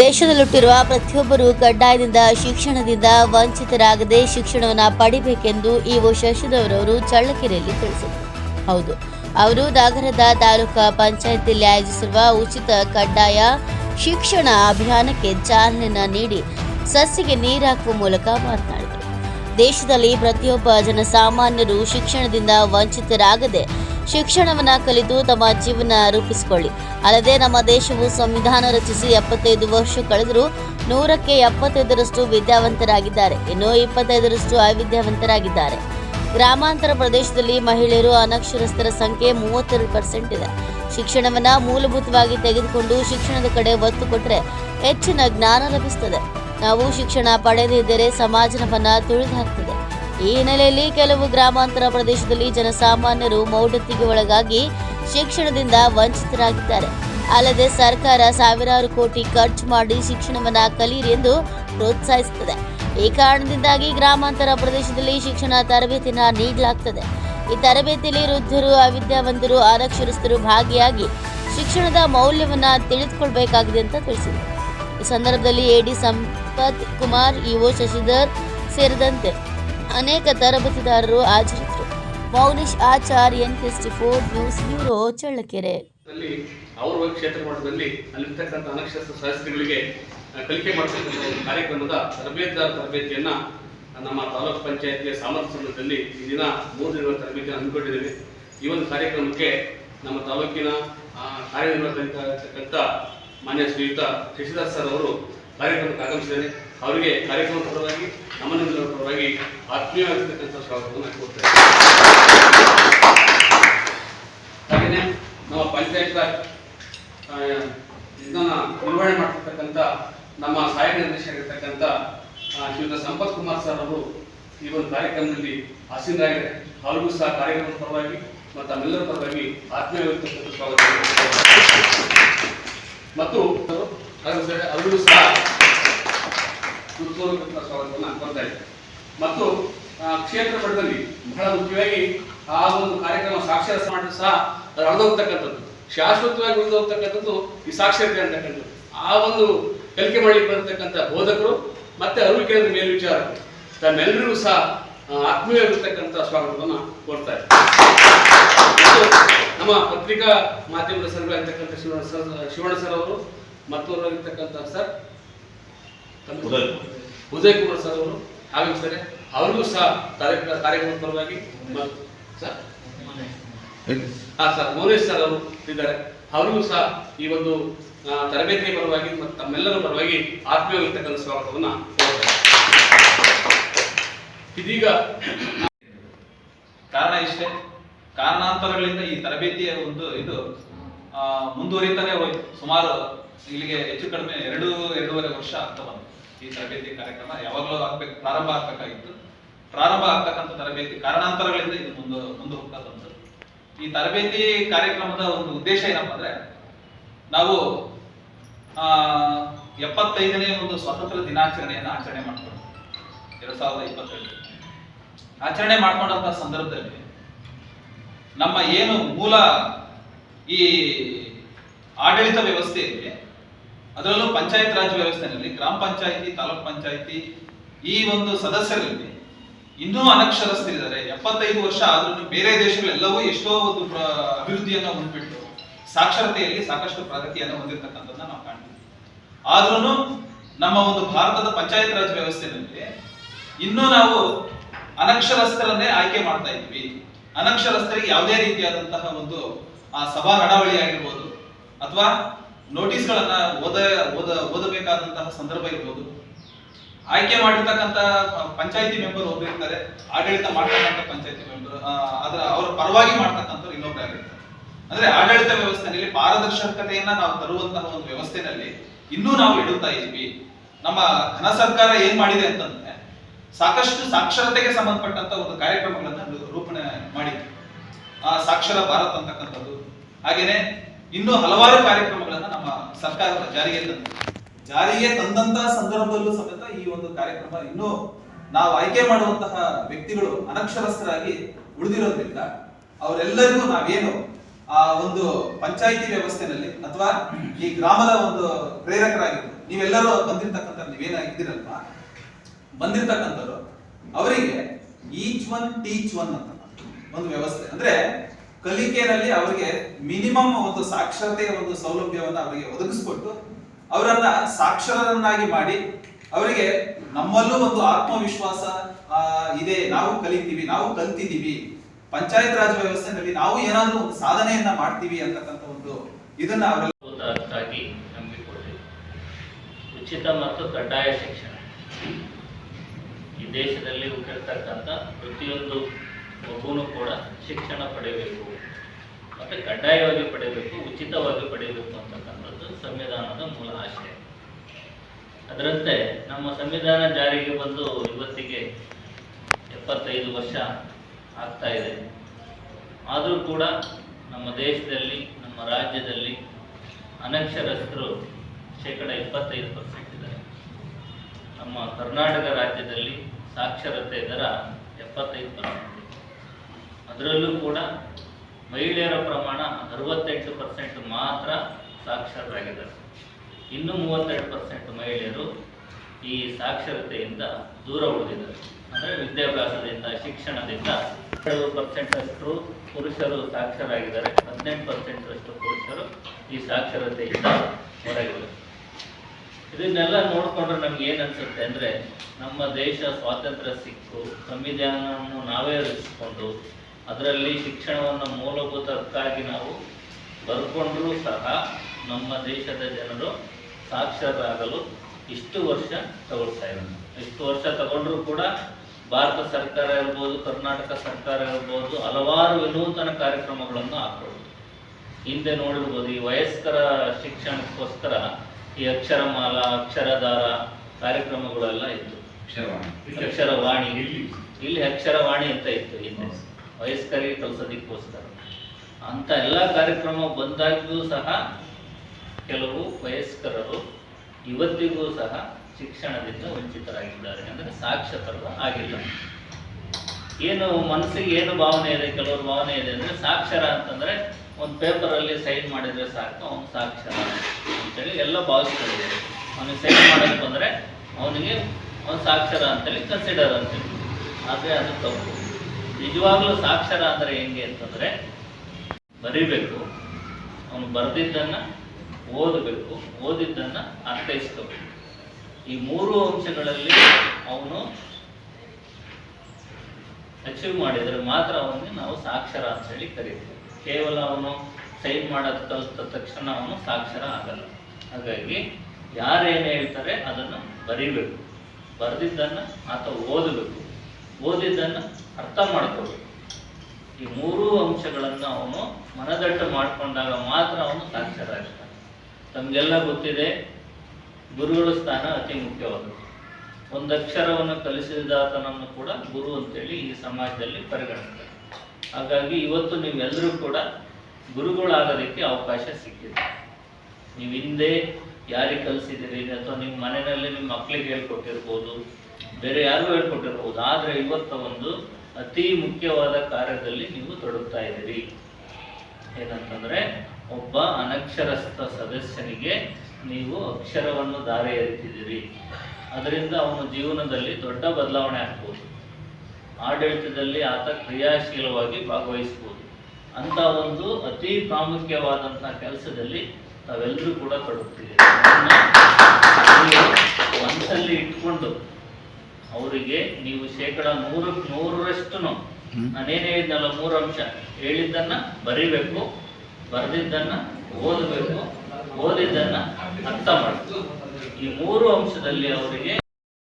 ದೇಶದಲ್ಲಿಟ್ಟಿರುವ ಪ್ರತಿಯೊಬ್ಬರು ಕಡ್ಡಾಯದಿಂದ, ಶಿಕ್ಷಣದಿಂದ ವಂಚಿತರಾಗದೆ ಶಿಕ್ಷಣವನ್ನು ಪಡಿಬೇಕೆಂದು ಇಒ ಶಶಿಧರವರು ಚಳ್ಳಕೆರೆಯಲ್ಲಿ ತಿಳಿಸಿದರು. ಹೌದು, ಅವರು ನಗರದ ತಾಲೂಕಾ ಪಂಚಾಯತಿಯಲ್ಲಿ ಆಯೋಜಿಸಿರುವ ಉಚಿತ ಕಡ್ಡಾಯ ಶಿಕ್ಷಣ ಅಭಿಯಾನಕ್ಕೆ ಚಾಲನೆ ನೀಡಿ ಸಸ್ಯಗೆ ನೀರಾಕುವ ಮೂಲಕ ಮಾತನಾಡಿದರು. ದೇಶದಲ್ಲಿ ಪ್ರತಿಯೊಬ್ಬ ಜನಸಾಮಾನ್ಯರು ಶಿಕ್ಷಣದಿಂದ ವಂಚಿತರಾಗದೆ ಶಿಕ್ಷಣವನ್ನ ಕಲಿತು ತಮ್ಮ ಜೀವನ ರೂಪಿಸಿಕೊಳ್ಳಿ. ಅಲ್ಲದೆ ನಮ್ಮ ದೇಶವು ಸಂವಿಧಾನ ರಚಿಸಿ ಎಪ್ಪತ್ತೈದು ವರ್ಷ ಕಳೆದರೂ ನೂರಕ್ಕೆ ಎಪ್ಪತ್ತೈದರಷ್ಟು ವಿದ್ಯಾವಂತರಾಗಿದ್ದಾರೆ. ಇನ್ನು ಇಪ್ಪತ್ತೈದರಷ್ಟು ಅವಿದ್ಯಾವಂತರಾಗಿದ್ದಾರೆ. ಗ್ರಾಮಾಂತರ ಪ್ರದೇಶದಲ್ಲಿ ಮಹಿಳೆಯರು ಅನಕ್ಷರಸ್ಥರ ಸಂಖ್ಯೆ ಮೂವತ್ತೆರಡು ಪರ್ಸೆಂಟ್ ಇದೆ. ಶಿಕ್ಷಣವನ್ನ ಮೂಲಭೂತವಾಗಿ ತೆಗೆದುಕೊಂಡು ಶಿಕ್ಷಣದ ಕಡೆ ಒತ್ತು ಕೊಟ್ಟರೆ ಹೆಚ್ಚಿನ ಜ್ಞಾನ ಲಭಿಸುತ್ತದೆ. ನಾವು ಶಿಕ್ಷಣ ಪಡೆದಿದ್ದರೆ ಸಮಾಜವನ್ನ ತುಳಿದು ಹಾಕ್ತದೆ. ಈ ಹಿನ್ನೆಲೆಯಲ್ಲಿ ಕೆಲವು ಗ್ರಾಮಾಂತರ ಪ್ರದೇಶದಲ್ಲಿ ಜನಸಾಮಾನ್ಯರು ಮೌಢ್ಯತೆಗೆ ಒಳಗಾಗಿ ಶಿಕ್ಷಣದಿಂದ ವಂಚಿತರಾಗಿದ್ದಾರೆ. ಅಲ್ಲದೆ ಸರ್ಕಾರ ಸಾವಿರಾರು ಕೋಟಿ ಖರ್ಚು ಮಾಡಿ ಶಿಕ್ಷಣವನ್ನ ಕಲಿಯಿರಿ ಎಂದು ಪ್ರೋತ್ಸಾಹಿಸುತ್ತದೆ. ಈ ಕಾರಣದಿಂದಾಗಿ ಗ್ರಾಮಾಂತರ ಪ್ರದೇಶದಲ್ಲಿ ಶಿಕ್ಷಣ ತರಬೇತಿನ ನೀಡಲಾಗ್ತದೆ. ಈ ತರಬೇತಿಯಲ್ಲಿ ವೃದ್ಧರು, ಅವಿದ್ಯಾವಂತರು, ಅನಕ್ಷರಸ್ಥರು ಭಾಗಿಯಾಗಿ ಶಿಕ್ಷಣದ ಮೌಲ್ಯವನ್ನ ತಿಳಿದುಕೊಳ್ಬೇಕಾಗಿದೆ ಅಂತ ತಿಳಿಸಿದರು. ಈ ಸಂದರ್ಭದಲ್ಲಿ ಎಡಿ ಸಂಪತ್ ಕುಮಾರ್, ಇಒ ಶಶಿಧರ್ ಸೇರಿದಂತೆ ಅನೇಕ ತರಬೇತಿದಾರರು ಹಾಜರಿದ್ದರು. Mounish Achar N four news bureau Challakere. ಅವ್ರ ಕ್ಷೇತ್ರ ಮಟ್ಟದಲ್ಲಿ ಅಲ್ಲಿರ್ತಕ್ಕಂಥ ಅನಕ್ಷರಸ್ಥ ಸದಸ್ಯರುಗಳಿಗೆ ಕಲಿಕೆ ಮಾಡ್ತಕ್ಕಂಥ ಒಂದು ಕಾರ್ಯಕ್ರಮದ ತರಬೇತಿದಾರ ತರಬೇತಿಯನ್ನ ನಮ್ಮ ತಾಲೂಕು ಪಂಚಾಯತಿಯ ಸಾಮರ್ಥ್ಯ ಸಂಘದಲ್ಲಿ ಈ ದಿನ ಮೂರು ದಿನಗಳ ತರಬೇತಿಯನ್ನು ಈ ಒಂದು ಕಾರ್ಯಕ್ರಮಕ್ಕೆ ನಮ್ಮ ತಾಲೂಕಿನ ಆ, ಮಾನ್ಯ ಶ್ರೀಯುತ ಶಶಿಧರ್ ಸರ್ ಅವರು ಕಾರ್ಯಕ್ರಮಕ್ಕೆ ಆಗಮಿಸಿದ್ದಾರೆ ಅವರಿಗೆ ಕಾರ್ಯಕ್ರಮದ ಪರವಾಗಿ ನಮ್ಮ ನಿಮ್ಮೆಲ್ಲರ ಪರವಾಗಿ ಆತ್ಮೀಯವಾಗಿರ್ತಕ್ಕಂಥ ಸ್ವಾಗತವನ್ನು ಕೊಡ್ತೇವೆ ಹಾಗೆಯೇ ನಮ್ಮ ಪಂಚಾಯತ್ ಇದನ್ನ ನಿರ್ವಹಣೆ ಮಾಡ್ತಿರ್ತಕ್ಕಂಥ ನಮ್ಮ ಸಹಾಯಕ ನಿರ್ದೇಶಕರಿರ್ತಕ್ಕಂಥ ಶ್ರೀಯುತ ಸಂಪತ್ ಕುಮಾರ್ ಸರ್ ಅವರು ಈ ಒಂದು ಕಾರ್ಯಕ್ರಮದಲ್ಲಿ ಆಸೀನರಾಗಿದ್ದಾರೆ. ಅವ್ರಿಗೂ ಸಹ ಕಾರ್ಯಕ್ರಮದ ಪರವಾಗಿ ಮತ್ತು ನಮ್ಮೆಲ್ಲರ ಪರವಾಗಿ ಆತ್ಮೀಯವಾಗಿರ್ತಕ್ಕಂಥ ಸ್ವಾಗತ ಮತ್ತು ಅವರು ಸಹ- ಸ್ವಾಗತವನ್ನು ಕೊಡ್ತಾ ಇದ್ದಾರೆ ಮತ್ತು ಕ್ಷೇತ್ರ ಮಟ್ಟದಲ್ಲಿ ಬಹಳ ಮುಖ್ಯವಾಗಿ ಆ ಒಂದು ಕಾರ್ಯಕ್ರಮ ಸಾಕ್ಷರ ಸಮಾಜ ಸಹ ಅದು ಅಳದೋಗ್ತಕ್ಕಂಥದ್ದು ಶಾಶ್ವತವಾಗಿ ಉಳಿದೋಗ್ತಕ್ಕಂಥದ್ದು ಈ ಸಾಕ್ಷರತೆ ಅಂತಕ್ಕಂಥದ್ದು. ಆ ಒಂದು ಕಲಿಕೆ ಮಾಡಲಿಕ್ಕೆ ಬರತಕ್ಕಂಥ ಬೋಧಕರು ಮತ್ತೆ ಅರಿವು ಕೇಂದ್ರ ಮೇಲ್ವಿಚಾರಕರು ತಮ್ಮೆಲ್ಲರಿಗೂ ಸಹ ಆತ್ಮೀಯವಾಗಿರ್ತಕ್ಕಂಥ ಸ್ವಾಗತವನ್ನು ಕೊಡ್ತಾ ಇದ್ದಾರೆ ನಮ್ಮ ಪತ್ರಿಕಾ ಮಾಧ್ಯಮದ ಸರ್ಗಳಾಗಿರ್ತಕ್ಕಂಥ ಶಿವಣ್ಣ ಸರ್ ಶಿವಣ್ಣ ಸರ್ ಅವರು ಮತ್ತೊಬ್ಬರಾಗಿರ್ತಕ್ಕಂಥ ಸರ್ ಉದಯ್. ಕುಮಾರ್. ಸರ್ ಅವರು ಆಗಮಿಸ್ತಾರೆ ಅವರಿಗೂ ಸಹ ಕಾರ್ಯಕ್ರಮ ಕಾರ್ಯಕ್ರಮದ ಪರವಾಗಿ ಮತ್ತು ಸರ್? ಹಾ ಸರ್ ಮೌನೇಶ್ ಸರ್ ಅವರು ಇದ್ದಾರೆ. ಅವರಿಗೂ ಸಹ ಈ ಒಂದು ತರಬೇತಿಯ ಪರವಾಗಿ ಮತ್ತು ತಮ್ಮೆಲ್ಲರ ಪರವಾಗಿ ಆತ್ಮೀಯವಾಗಿರ್ತಕ್ಕಂಥ ಸ್ವಾಗತವನ್ನು ಕೋರುತ್ತೇನೆ. ಇದೀಗ ಕಾರಣ ಇಷ್ಟೇ. ಕಾರಣಾಂತರಗಳಿಂದ ಈ ತರಬೇತಿಯ ಒಂದು ಇದು ಮುಂದುವರಿತಾನೆ ಹೋಯ್ತು. ಸುಮಾರು ಇಲ್ಲಿಗೆ ಹೆಚ್ಚು ಕಡಿಮೆ ಎರಡು, ಎರಡೂವರೆ ವರ್ಷ ಆಗ್ತಾ ಬಂತು ಈ ತರಬೇತಿ ಕಾರ್ಯಕ್ರಮ. ಯಾವಾಗಲೂ ಆಗ್ಬೇಕು, ಪ್ರಾರಂಭ ಆಗ್ಬೇಕಾಗಿತ್ತು. ಪ್ರಾರಂಭ ಆಗ್ತಕ್ಕಂಥ ತರಬೇತಿ ಕಾರಣಾಂತರಗಳಿಂದ ಇದು ಮುಂದೆ ಮುಂದೆ ಹೋಗ್ತಾ ಬಂತು ಈ ತರಬೇತಿ ಕಾರ್ಯಕ್ರಮದ ಒಂದು ಉದ್ದೇಶ ಏನಪ್ಪ ಅಂದ್ರೆ ನಾವು ಎಪ್ಪತ್ತೈದನೇ ಒಂದು ಸ್ವಾತಂತ್ರ್ಯ ದಿನಾಚರಣೆಯನ್ನು ಆಚರಣೆ ಮಾಡ್ಕೊಂಡು ಎರಡ್ ಸಾವಿರದ ಇಪ್ಪತ್ತೆರಡು ಆಚರಣೆ ಮಾಡ್ಕೊಂಡಂತ ಸಂದರ್ಭದಲ್ಲಿ ನಮ್ಮ ಏನು ಮೂಲ ಈ ಆಡಳಿತ ವ್ಯವಸ್ಥೆಯಲ್ಲಿ ಅದರಲ್ಲೂ ಪಂಚಾಯತ್ ರಾಜ್ ವ್ಯವಸ್ಥೆಯಲ್ಲಿ ಗ್ರಾಮ ಪಂಚಾಯತಿ, ತಾಲೂಕ್ ಪಂಚಾಯತಿ ಈ ಒಂದು ಸದಸ್ಯರಲ್ಲಿ ಇನ್ನೂ ಅನಕ್ಷರಸ್ಥರಿದ್ದಾರೆ ಎಪ್ಪತ್ತೈದು ವರ್ಷ ಆದ್ರೂ ಬೇರೆ ದೇಶಗಳೆಲ್ಲವೂ ಎಷ್ಟೋ ಒಂದು ಅಭಿವೃದ್ಧಿಯನ್ನು ಹೊಂದ್ಬಿಟ್ಟು ಸಾಕ್ಷರತೆಯಲ್ಲಿ ಸಾಕಷ್ಟು ಪ್ರಗತಿಯನ್ನು ಹೊಂದಿರತಕ್ಕಂಥದ್ದನ್ನ ನಾವು ಕಾಣ್ತೀವಿ. ಆದ್ರೂ ನಮ್ಮ ಒಂದು ಭಾರತದ ಪಂಚಾಯತ್ ರಾಜ್ ವ್ಯವಸ್ಥೆಯಲ್ಲಿ ಇನ್ನೂ ನಾವು ಅನಕ್ಷರಸ್ಥರನ್ನೇ ಆಯ್ಕೆ ಮಾಡ್ತಾ ಇದ್ವಿ. ಅನಕ್ಷರಸ್ಥರಿಗೆ ಯಾವುದೇ ರೀತಿಯಾದಂತಹ ಒಂದು ಆ ಸಭಾ ನಡಾವಳಿ ಆಗಿರ್ಬೋದು ಅಥವಾ ನೋಟಿಸ್ಗಳನ್ನ ಓದ ಓದ, ಓದಬೇಕಾದಂತಹ ಸಂದರ್ಭ ಇರ್ಬೋದು. ಆಯ್ಕೆ ಮಾಡಿರ್ತಕ್ಕಂಥ ಪಂಚಾಯಿತಿ ಮೆಂಬರ್ ಒಬ್ಬರು ಇರ್ತಾರೆ. ಆಡಳಿತ ಮಾಡ್ತಕ್ಕಂಥ ಪಂಚಾಯತಿ ಮೆಂಬರ್ ಅದರ ಅವರ ಪರವಾಗಿ ಮಾಡ್ತಕ್ಕಂಥವ್ರು ಇನ್ನೊಬ್ಬರಾಗಿರ್ತಾರೆ ಅಂದ್ರೆ ಆಡಳಿತ ವ್ಯವಸ್ಥೆಯಲ್ಲಿ ಪಾರದರ್ಶಕತೆಯನ್ನ ನಾವು ತರುವಂತಹ ಒಂದು ವ್ಯವಸ್ಥೆನಲ್ಲಿ ಇನ್ನೂ ನಾವು ಇಡುತ್ತಾ ಇದ್ವಿ. ನಮ್ಮ ಘನ ಸರ್ಕಾರ ಏನ್ ಮಾಡಿದೆ ಅಂತಂದ್ರೆ ಸಾಕಷ್ಟು ಸಾಕ್ಷರತೆಗೆ ಸಂಬಂಧಪಟ್ಟಂತ ಒಂದು ಕಾರ್ಯಕ್ರಮಗಳನ್ನ ರೂಪಣೆ ಮಾಡಿದ್ವಿ ಆ ಸಾಕ್ಷರ ಭಾರತ್ ಅಂತಕ್ಕಂಥದ್ದು. ಹಾಗೇನೆ ಇನ್ನೂ ಹಲವಾರು ಕಾರ್ಯಕ್ರಮಗಳನ್ನ ನಮ್ಮ ಸರ್ಕಾರ ಜಾರಿಗೆ ತಂದಿದೆ. ಜಾರಿಗೆ ತಂದಂತಹ ಸಂದರ್ಭದಲ್ಲೂ ಸಮೇತ ಈ ಒಂದು ಕಾರ್ಯಕ್ರಮ ಇನ್ನೂ ನಾವು ಆಯ್ಕೆ ಮಾಡುವಂತಹ ವ್ಯಕ್ತಿಗಳು ಅನಕ್ಷರಸ್ಥರಾಗಿ ಉಳಿದಿರೋದ್ರಿಂದ ಅವರೆಲ್ಲರಿಗೂ ನಾವೇನು ಆ ಒಂದು ಪಂಚಾಯಿತಿ ವ್ಯವಸ್ಥೆನಲ್ಲಿ ಅಥವಾ ಈ ಗ್ರಾಮದ ಒಂದು ಪ್ರೇರಕರಾಗಿದ್ದು ನೀವೆಲ್ಲರೂ ಬಂದಿರ್ತಕ್ಕಂಥ ನೀವೇನಾಗಿದ್ದೀರಲ್ವಾ? ಬಂದಿರ್ತಕ್ಕಂಥವ್ರು ಅವರಿಗೆ ಈಚ್ ಒನ್ ಟೀಚ್ ಒನ್ ಅಂತ ಒಂದು ವ್ಯವಸ್ಥೆ. ಅಂದ್ರೆ ಕಲಿಕೆಯಲ್ಲಿ ಅವರಿಗೆ ಮಿನಿಮಮ್ ಒಂದು ಸಾಕ್ಷರತೆಯ ಒಂದು ಸೌಲಭ್ಯವನ್ನು ಅವರಿಗೆ ಒದಗಿಸ್ಕೊಟ್ಟು ಅವರನ್ನ ಸಾಕ್ಷರರನ್ನಾಗಿ ಮಾಡಿ ಅವರಿಗೆ ನಮ್ಮಲ್ಲೂ ಒಂದು ಆತ್ಮವಿಶ್ವಾಸ ಇದೆ. ನಾವು ಕಲಿತೀವಿ, ನಾವು ಕಲ್ತಿದ್ದೀವಿ. ಪಂಚಾಯತ್ ರಾಜ್ ವ್ಯವಸ್ಥೆಯಲ್ಲಿ ನಾವು ಏನಾದ್ರೂ ಸಾಧನೆಯನ್ನ ಮಾಡ್ತೀವಿ ಅಂತಕ್ಕಂಥ ಒಂದು ಇದನ್ನ ಅವರಲ್ಲಿ ಉಚಿತ ಮತ್ತು ಕಡ್ಡಾಯ ಶಿಕ್ಷಣ. ಈ ದೇಶದಲ್ಲಿ ಹುಟ್ಟಿರ್ತಕ್ಕಂಥ ಪ್ರತಿಯೊಂದು ಮಗುನು ಕೂಡ ಶಿಕ್ಷಣ ಪಡೆಯಬೇಕು, ಮತ್ತು ಕಡ್ಡಾಯವಾಗಿ ಪಡೆಯಬೇಕು, ಉಚಿತವಾಗಿ ಪಡೆಯಬೇಕು ಅಂತಕ್ಕಂಥದ್ದು ಸಂವಿಧಾನದ ಮೂಲ ಆಶಯ. ಅದರಂತೆ ನಮ್ಮ ಸಂವಿಧಾನ ಜಾರಿಗೆ ಬಂದು ಇವತ್ತಿಗೆ ಎಪ್ಪತ್ತೈದು ವರ್ಷ ಆಗ್ತಾ ಇದೆ. ಆದರೂ ಕೂಡ ನಮ್ಮ ದೇಶದಲ್ಲಿ, ನಮ್ಮ ರಾಜ್ಯದಲ್ಲಿ ಅನಕ್ಷರಸ್ಥರು ಶೇಕಡ ಇಪ್ಪತ್ತೈದು ಪರ್ಸೆಂಟ್ ಇದ್ದಾರೆ. ನಮ್ಮ ಕರ್ನಾಟಕ ರಾಜ್ಯದಲ್ಲಿ ಸಾಕ್ಷರತೆ ದರ ಎಪ್ಪತ್ತೈದು ಪರ್ಸೆಂಟ್ ಅದರಲ್ಲೂ ಕೂಡ ಮಹಿಳೆಯರ ಪ್ರಮಾಣ ಅರವತ್ತೆಂಟು ಪರ್ಸೆಂಟ್ ಮಾತ್ರ ಸಾಕ್ಷರರಾಗಿದ್ದಾರೆ. ಇನ್ನು ಮೂವತ್ತೆರಡು ಪರ್ಸೆಂಟ್ ಮಹಿಳೆಯರು ಈ ಸಾಕ್ಷರತೆಯಿಂದ ದೂರ ಉಳಿದಿದ್ದಾರೆ. ಅಂದರೆ ವಿದ್ಯಾಭ್ಯಾಸದಿಂದ, ಶಿಕ್ಷಣದಿಂದ ಎರಡು ಪರ್ಸೆಂಟ್ ಅಷ್ಟು ಪುರುಷರು ಸಾಕ್ಷರಾಗಿದ್ದಾರೆ ಹದಿನೆಂಟು ಪರ್ಸೆಂಟ್ ಅಷ್ಟು ಪುರುಷರು ಈ ಸಾಕ್ಷರತೆಯಿಂದ ಹೊರಗಿದ್ದಾರೆ. ಇದನ್ನೆಲ್ಲ ನೋಡಿಕೊಂಡ್ರೆ ನಮ್ಗೆ ಏನು ಅನ್ಸುತ್ತೆ ಅಂದರೆ ನಮ್ಮ ದೇಶ ಸ್ವಾತಂತ್ರ್ಯ ಸಿಕ್ಕು, ಸಂವಿಧಾನವನ್ನು ನಾವೇ ರಚಿಸಿಕೊಂಡು ಅದರಲ್ಲಿ ಶಿಕ್ಷಣವನ್ನು ಮೂಲಭೂತಕ್ಕಾಗಿ ನಾವು ಬರ್ಕೊಂಡರೂ ಸಹ ನಮ್ಮ ದೇಶದ ಜನರು ಸಾಕ್ಷರರಾಗಲು ಇಷ್ಟು ವರ್ಷ ತಗೊಳ್ತಾ ಇದ್ದಾರೆ. ಇಷ್ಟು ವರ್ಷ ತಗೊಂಡ್ರೂ ಕೂಡ ಭಾರತ ಸರ್ಕಾರ ಇರ್ಬೋದು ಕರ್ನಾಟಕ ಸರ್ಕಾರ ಇರ್ಬೋದು ಹಲವಾರು ವಿನೂತನ ಕಾರ್ಯಕ್ರಮಗಳನ್ನು ಹಾಕ್ಬೋದು ಹಿಂದೆ ನೋಡಿರ್ಬೋದು ಈ ವಯಸ್ಕರ ಶಿಕ್ಷಣಕ್ಕೋಸ್ಕರ ಈ ಅಕ್ಷರಮಾಲ ಅಕ್ಷರಧಾರ ಕಾರ್ಯಕ್ರಮಗಳೆಲ್ಲ ಇತ್ತು. ಅಕ್ಷರವಾಣಿ. ಇಲ್ಲಿ ಅಕ್ಷರವಾಣಿ ಅಂತ ಇತ್ತು ಹಿಂದೆ. ವಯಸ್ಕರಿಗೆ ಕಲಿಸೋದಕ್ಕೋಸ್ಕರ ಅಂತ ಎಲ್ಲ ಕಾರ್ಯಕ್ರಮ ಬಂದಾಗ್ಯೂ ಸಹ ಕೆಲವು ವಯಸ್ಕರರು ಇವತ್ತಿಗೂ ಸಹ ಶಿಕ್ಷಣದಿಂದ ವಂಚಿತರಾಗಿದ್ದಾರೆ. ಅಂದರೆ ಸಾಕ್ಷರರು ಆಗಿಲ್ಲ. ಏನು ಮನಸ್ಸಿಗೆ ಏನು ಭಾವನೆ ಇದೆ? ಕೆಲವ್ರ ಭಾವನೆ ಇದೆ ಅಂದರೆ ಸಾಕ್ಷರ ಅಂತಂದ್ರೆ ಒಂದು ಪೇಪರಲ್ಲಿ ಸೈನ್ ಮಾಡಿದ್ರೆ ಸಾಕು, ಅವನು ಸಾಕ್ಷರ ಅಂತೇಳಿ ಎಲ್ಲ ಭಾವಿಸ್ತಾರೆ. ಅವನಿಗೆ ಸೈನ್ ಮಾಡಿದ್ರೆ ಬಂದರೆ ಅವನಿಗೆ ಅವನು ಸಾಕ್ಷರ ಅಂತೇಳಿ ಕನ್ಸಿಡರ್ ಅಂತೇಳಿ ಆದರೆ ಅದು ತಪ್ಪು. ನಿಜವಾಗ್ಲೂ ಸಾಕ್ಷರ ಅಂದರೆ ಹೆಂಗೆ ಅಂತಂದರೆ ಬರಿಬೇಕು, ಅವನು ಬರೆದಿದ್ದನ್ನ ಓದಬೇಕು, ಓದಿದ್ದನ್ನ ಅರ್ಥೈಸ್ಕೋಬೇಕು. ಈ ಮೂರು ಅಂಶಗಳಲ್ಲಿ ಅವನು ಅಚೀವ್ ಮಾಡಿದರೆ ಮಾತ್ರ ಅವನಿಗೆ ನಾವು ಸಾಕ್ಷರ ಅಂತ ಹೇಳಿ ಕರಿತೀವಿ. ಕೇವಲ ಅವನು ಸೈನ್ ಮಾಡೋದು ಕಲಿತ ತಕ್ಷಣ ಅವನು ಸಾಕ್ಷರ ಆಗಲ್ಲ. ಹಾಗಾಗಿ ಯಾರೇನು ಹೇಳ್ತಾರೆ ಅದನ್ನು ಬರಿಬೇಕು. ಬರೆದಿದ್ದನ್ನು ಆತ ಓದಬೇಕು. ಓದಿದ್ದನ್ನು ಅರ್ಥ ಮಾಡ್ಕೋಬೇಕು. ಈ ಮೂರೂ ಅಂಶಗಳನ್ನು ಅವನು ಮನದಟ್ಟು ಮಾಡಿಕೊಂಡಾಗ ಮಾತ್ರ ಅವನು ಸಾಕ್ಷರ ಆಗ್ತಾನೆ ತಮಗೆಲ್ಲ ಗೊತ್ತಿದೆ, ಗುರುಗಳ ಸ್ಥಾನ ಅತಿ ಮುಖ್ಯವಾದದ್ದು. ಒಂದು ಅಕ್ಷರವನ್ನು ಕಲಿಸಿದಾತನನ್ನು ಕೂಡ ಗುರು ಅಂತೇಳಿ ಈ ಸಮಾಜದಲ್ಲಿ ಪರಿಗಣಿಸ್ತಾರೆ. ಹಾಗಾಗಿ ಇವತ್ತು ನೀವೆಲ್ಲರೂ ಕೂಡ ಗುರುಗಳಾಗೋದಕ್ಕೆ ಅವಕಾಶ ಸಿಕ್ಕಿದೆ. ನೀವು ಹಿಂದೆ ಯಾರಿಗೆ ಕಲಿಸಿದ್ದೀರಿ, ಅಥವಾ ನಿಮ್ಮ ಮನೆಯಲ್ಲಿ ನಿಮ್ಮ ಮಕ್ಕಳಿಗೆ ಹೇಳ್ಕೊಟ್ಟಿರ್ಬೋದು ಬೇರೆ ಯಾರಿಗೂ ಹೇಳ್ಕೊಟ್ಟಿರಬಹುದು. ಆದರೆ ಇವತ್ತ ಒಂದು ಅತಿ ಮುಖ್ಯವಾದ ಕಾರ್ಯದಲ್ಲಿ ನೀವು ತೊಡಗ್ತಾ ಇದ್ದೀರಿ. ಏನಂತಂದ್ರೆ ಒಬ್ಬ ಅನಕ್ಷರಸ್ಥ ಸದಸ್ಯನಿಗೆ ನೀವು ಅಕ್ಷರವನ್ನು ದಾರಿ ಎರಿತಿದ್ದೀರಿ ಅದರಿಂದ ಅವನ ಜೀವನದಲ್ಲಿ ದೊಡ್ಡ ಬದಲಾವಣೆ ಆಗ್ಬೋದು. ಆಡಳಿತದಲ್ಲಿ ಆತ ಕ್ರಿಯಾಶೀಲವಾಗಿ ಭಾಗವಹಿಸ್ಬೋದು. ಅಂತ ಒಂದು ಅತಿ ಪ್ರಾಮುಖ್ಯವಾದಂತಹ ಕೆಲಸದಲ್ಲಿ ತಾವೆಲ್ಲರೂ ಕೂಡ ತೊಡಗ್ತಿದ್ದೀರಿ. ಮನಸ್ಸಲ್ಲಿ ಇಟ್ಕೊಂಡು ಅವರಿಗೆ ನೀವು ಶೇಕಡ ನೂರ ನೂರರಷ್ಟು ನಾನೇನು ಹೇಳಿದ್ನಲ್ಲ ಮೂರು ಅಂಶ. ಹೇಳಿದ್ದನ್ನ ಬರಿಬೇಕು ಬರೆದಿದ್ದನ್ನ ಓದಬೇಕು ಓದಿದ್ದನ್ನ ಅರ್ಥ ಮಾಡಬೇಕು. ಈ ಮೂರು ಅಂಶದಲ್ಲಿ ಅವರಿಗೆ